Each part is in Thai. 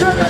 ช่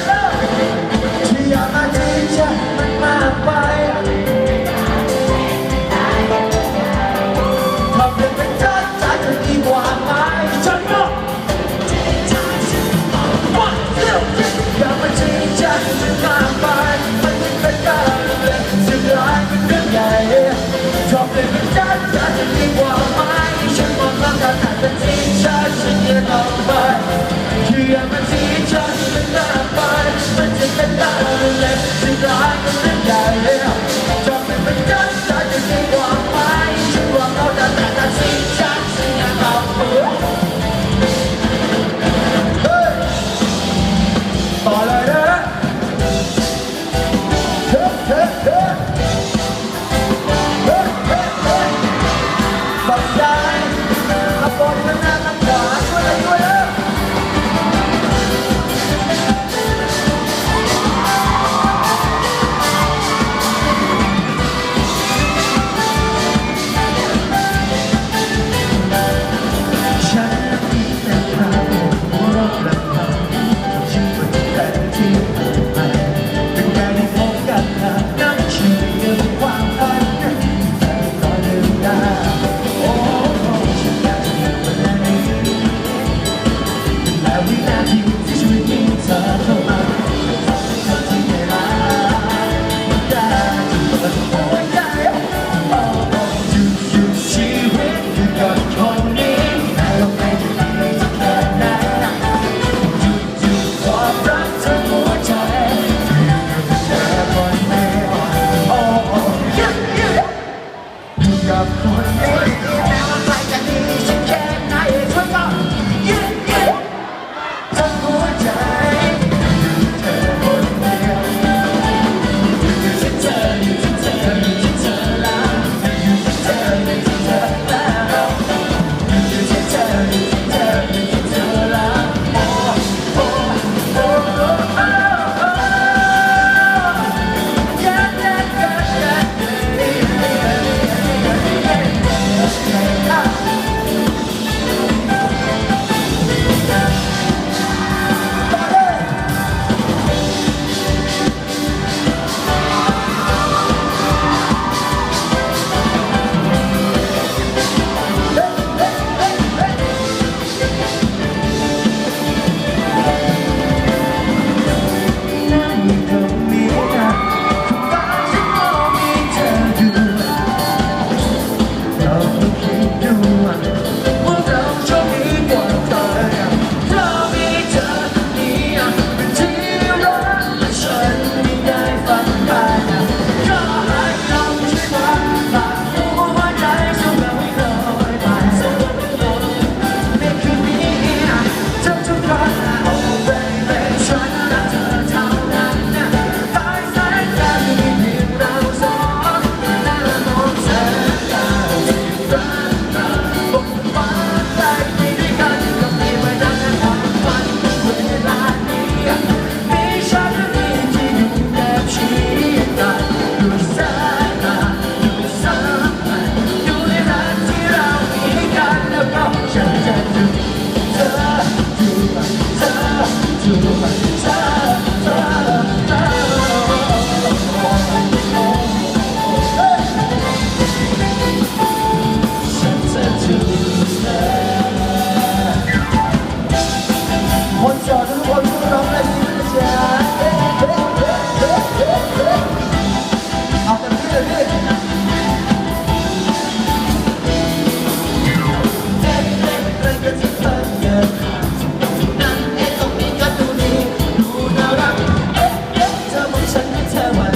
อง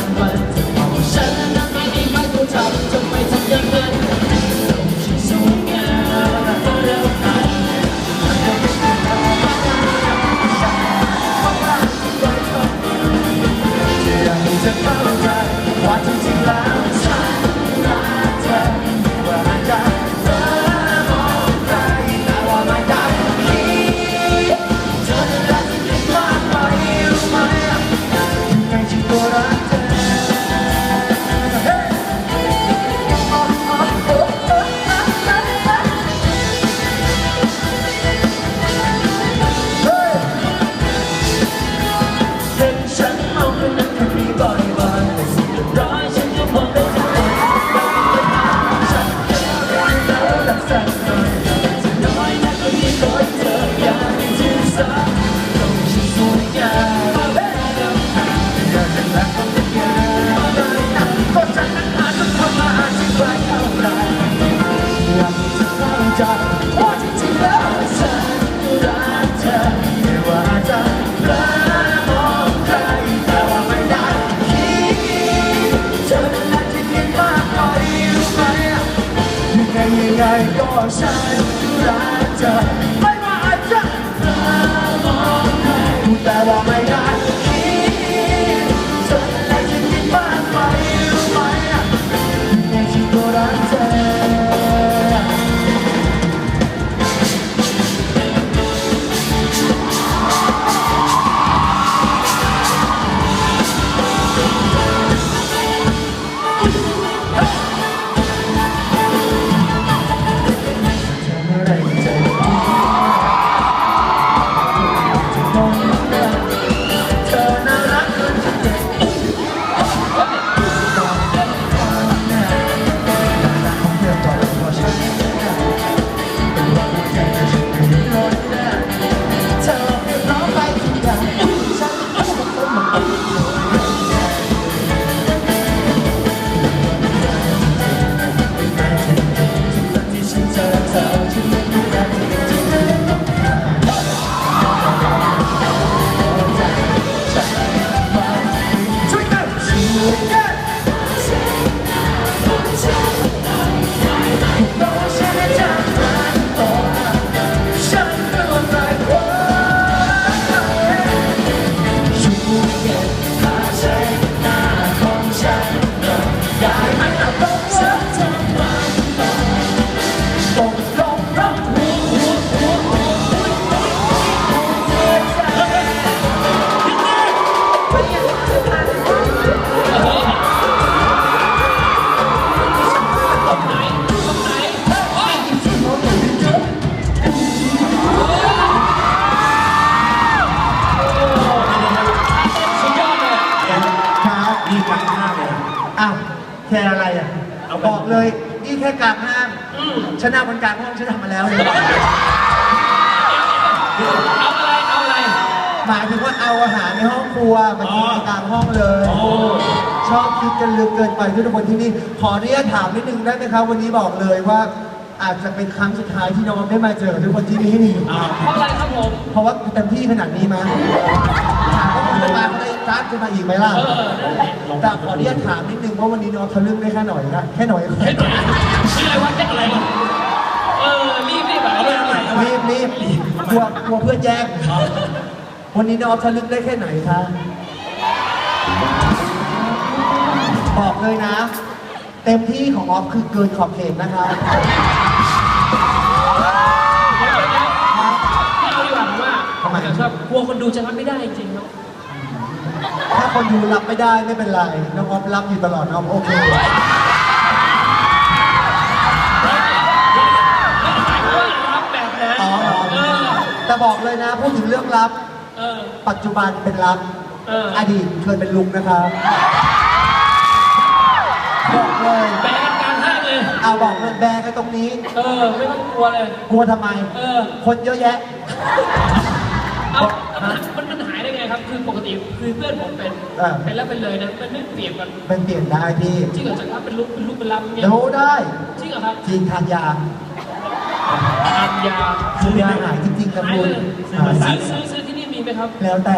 ไงก็ฉันรักเธอไม่ว่าอาจจะมองไหแต่ว่าไม่ได้ กลางห้างชนะบนกลางห้องฉันทำมาแล้วเลยเอาอะไร เอาอะไร หมายถึงว่าเอาอาหารในห้องครัวมากินในกลางห้องเลยชอบคิดกันลึกเกินไปทุกคนที่นี่ ขออนุญาตถามนิดนึงได้ไหมครับ วันนี้บอกเลยว่า อาจจะเป็นครั้งสุดท้ายที่น้องได้มาเจอทุกคนที่นี่ อ่า เพราะอะไรครับผม เพราะว่าเต็มที่ขนาดนี้มั้ย ถามว่าคุณจะมาเขาได้จ้างจะมาอีกไหมล่ะแต่ขออนุญาตถามนิดนึงว่าวันนี้น้องทะลึ่งได้แค่หน่อยนะแค่หน่อยเฮ้ยชื่ออะไรวะแจ็คอะไรวะเออรีบรีบแบบเอาเรื่องอะไรเอารีบรีบกลัวกลัวเพื่อนแย่งวันนี้น้องทะลึกได้แค่ไหนคะบอกเลยนะ เต็มที่ของออฟคือเกินขอบเขตนะคะไม่เอาดีกว่าผมว่าทำไมชอบกลัวคนดูจะรับไม่ได้จริงๆครับ ถ้าคนดูรับไม่ได้ไม่เป็นไร น้องออฟรับอยู่ตลอดน้องโอเคหมายความว่ารับแบบนั้นอ๋อเหรอเออ แต่บอกเลยนะพูดถึงเรื่องรับ เออ ปัจจุบันเป็นรับ เออ อดีตเคยเป็นลุงนะคะบอกเลยแบนกลารห้างเลย เอาบอกเลยแบกกันตรงนี้ เออ ไม่ต้องกลัวเลย กลัวทำไม เออ คนเยอะแยะ เอามันมัน ครับคือปกติคือเพื่อนผมเป็นเออเป็นแล้วเป็นเลยนะมันไม่เปรียบกันเป็นเปลี่ยนได้พี่จริงเหรอจากรับเป็นลุกเป็นลุกเป็นรับเนี่ยเดี๋ยวได้จริงเหรอครับจริงทานยาทานยาซื้อยาหายจริงๆครับหายคุเลณยหายซื้อซื้อซื้อที่นี่มีไหมครับแล้วแต่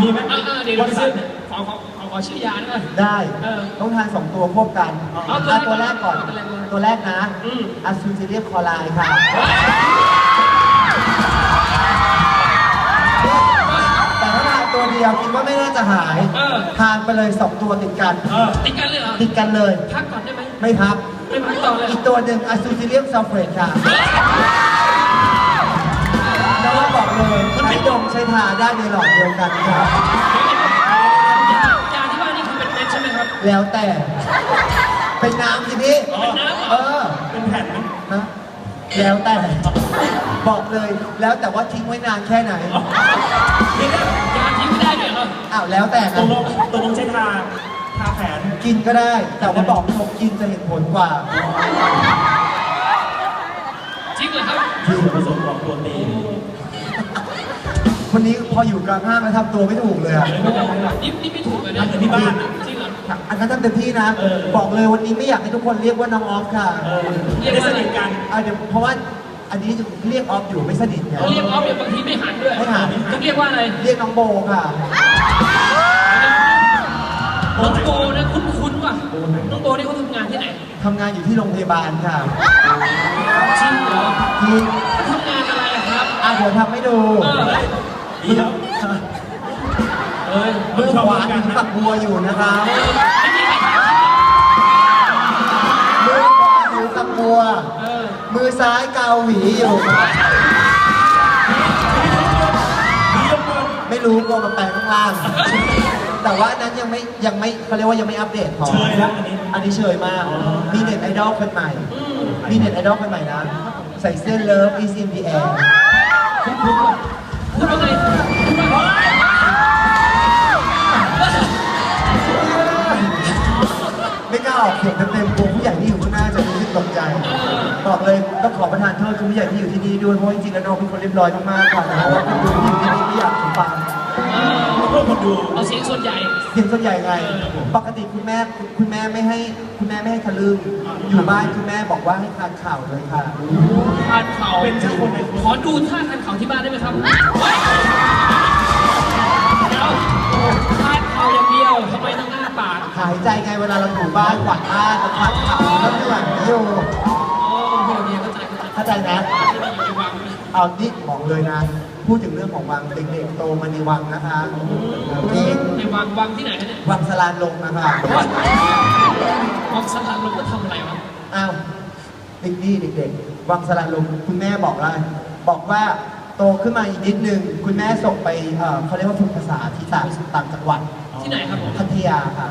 มีไหมอ่าๆเดี๋ยวเราไปซื้อขอขอขอขอชื่อยาหน่อยได้เออต้องทานสองตัวควบกันเอาอะตัวแรกก่อนตัวแรกก่อนตัวแรกนะอืมอะซูซิเลียมคลอไรด์ค่ะแต่านตัวเดียวคิดว่าไม่น่าจะหายเออ ทานไปเลยสองตัวติดกันเออติดกันเลยเหรอติดกันเลย พักก่อนได้ไหมไม่พับ ไม่พักต่อเลยอีกตัวหนึ่งอะซูซิเลียมซัลเฟตค่ะแล้วก็บอกเลยใช้ดมใช้ทาได้ในหลอดเดียวกันค่ะยายาที่ว่านี่คือเป็นเม็ดใช่ไหมครับ แล้วแต่ เป็นน้ำทีนี้เป็นน้ำเหรอ เออ เป็นแผ่นไหมฮะแล้วแต่ บอกเลยแล้วแต่ว่าทิ้งไว้นานแค่ไหน นี่นะยาทิ้งไม่ได้เลยเหรออ้าวแล้วแต่ตกนะลงตกลงใช้ทาทาแขนกินก็ได้ แต่ว่าบอกตรงกินจะเห็นผลกว่าจริงเหรอครับที่ส่วนผสมของโปรตีนวันนี้พออยู่กลางห้างแล้วทำตัวไม่ถูกเลยอะนี่นี่ไม่ถูกเลยนะทำกันที่บ้านอะจริงเหรอ อันนั้นทำเต็มที่นะ เออ บอกเลยวันนี้ไม่อยากให้ทุกคนเรียกว่าน้องออฟค่ะ เออไม่ได้สนิทกัน อะเดี๋ยวเพราะว่า อันนี้เรียกออฟอยู่ไม่สนิทไง เขาเรียกออฟเนี่ยบางทีไม่หันด้วยไม่หัน ต้องเรียกว่าอะไรเรียกน้องโบค่ะ น้องโบนะคุ้นคุ้นๆว่ะน้องโบนี่เขาทำงานที่ไหนทำงานอยู่ที่โรงพยาบาลค่ะจริงเหรอที่เขาทำงานอะไรอะครับ อะเดี๋ยวทำให้ดู เออเดี๋ยวเอ้ยมือขวาถือฝักบัวอยู่นะครับไม่มีใครถามมือขวาถือฝักบัว เออ มือซ้ายเกาหวีอยู่ครับเดี๋ยวก่อนไม่รู้กลัวมันไปข้างล่าง แต่ว่านั้นยังไม่ยังไม่เขาเรียกว่ายังไม่อัปเดตพอเชยแล้วอันนี้ อันนี้เชยมาก มีเน็ตไอดอลคนใหม่อืมมีเน็ตไอดอลคนใหม่นะ ใส่เสื้อเลิฟ is in the air พูดว่าไงพูดว่าไงไม่กล้าออกเสียง ต้องขอประทานโทษคุณผู้ใหญ่ที่อยู่ที่นี่ด้วยเพราะจริงๆแล้วน้องเป็นคนเรียบร้อยมากๆค่ะแต่ว่าคุณดูที่อยู่ที่นี่ไม่อยากฟังเออเพื่อคนดูเอาเสียงส่วนใหญ่ เสียงส่วนใหญ่ไง ปกติคุณแม่คุณแม่ไม่ให้คุณแม่ไม่ให้ทะลึ่งอยู่บ้านคุณแม่บอกว่าให้ทานข่าวเลยค่ะทานเข่าเป็นเจ้าคนในคนขอดูท่าทานเข่าที่บ้านได้ไหมครับเฮ้ยเดี๋ยวทานเข่าอย่างเดียวทำไมต้องหน้าปากหายใจไงเวลาเราอยู่บ้านกวาดบ้านเราทานข่าวแล้วเหนื่อยอยู่ เข้าใจเข้าใจเข้าใจนะที่ไม่อยู่ในวังนะเอานี่บอกเลยนะ พูดถึงเรื่องของวังเด็กๆโตมาในวังนะคะจริงในวังวังที่ไหนกันเนี่ยวังสลานลงนะคะวังสลัดลงมาทำอะไรวะอ้าวเด็กดีเด็กๆ วังสลานลงคุณแม่บอกว่าบอกว่าโตขึ้นมาอีกนิดนึง คุณแม่ส่งไปเอ่อเขาเรียกว่าฝึกภาษาที่ต่างต่างจังหวัดที่ไหนครับผมพัทยาค่ะ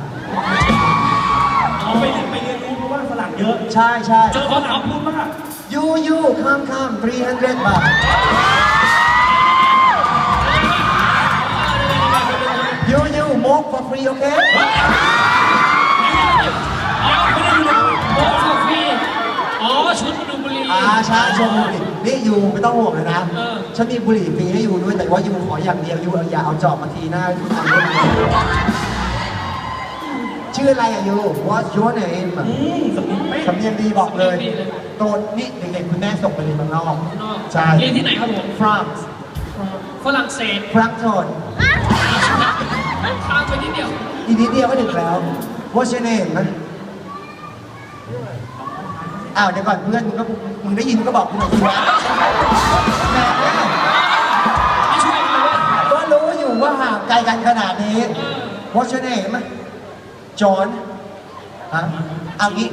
เอาไปเรียนไปเรียนรู้เพราะว่าฝรั่งเยอะ ใช่ใช่เจอฝรั่งพูดมาก ยูยูข้ามข้าม300 บาทยูยูมก for free โอเค โอ้คาเฟ่อ๋อ ชุดดูบุรีอ่าใช่ชมบุหรี่นี่ยูไม่ต้องห่วงเลยนะ เออ ฉันมีบุหรี่ฟรีให้ยูด้วย แต่ว่ายูขออย่างเดียวยูอย่าเอาจอบมาทีหน้าทุกทางด้วย ชื่ออะไรอะยู What's your name ๆอืมสำเนียงไม่ สำเนียงดีบอกเลยโตนี่เด็กๆคุณแม่ส่งไปเรียนเมืองนอกข้างนอกใช่เรียนที่ไหนครับผม France ฝรั่งเศสฟรังก์โทนข้ามไปนิดเดียวอีกนิดเดียวก็ถึงแล้ว What's your name นะอ้าวเดี๋ยวก่อนเพื่อนมึงก็มึงได้ยินมึงก็บอกกูหน่อยสิวะแหมไม่ช่วยกันเลยก็รู้อยู่ว่าห่างไกลกันขนาดนี้ What's your name จอห์นฮะเอางี้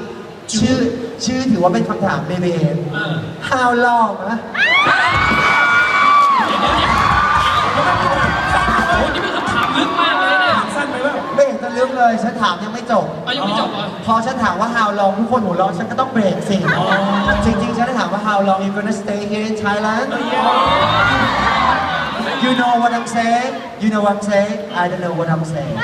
ชื่อชื่อถือว่าเป็นคำถามเบเบ เออ How long นะโอ้นี่เป็นคำถามลึกมากเลยเนี่ย สั้นไปว่าไม่เห็นจะลึกเลยฉันถามยังไม่จบ เอายังไม่จบเหรอ พอฉันถามว่า how long ทุกคนหัวเราะฉันก็ต้องเบรกสิจริงๆ ฉันได้ถามว่า how long you gonna stay here in Thailand you know what I'm saying you know what I'm saying I don't know what I'm saying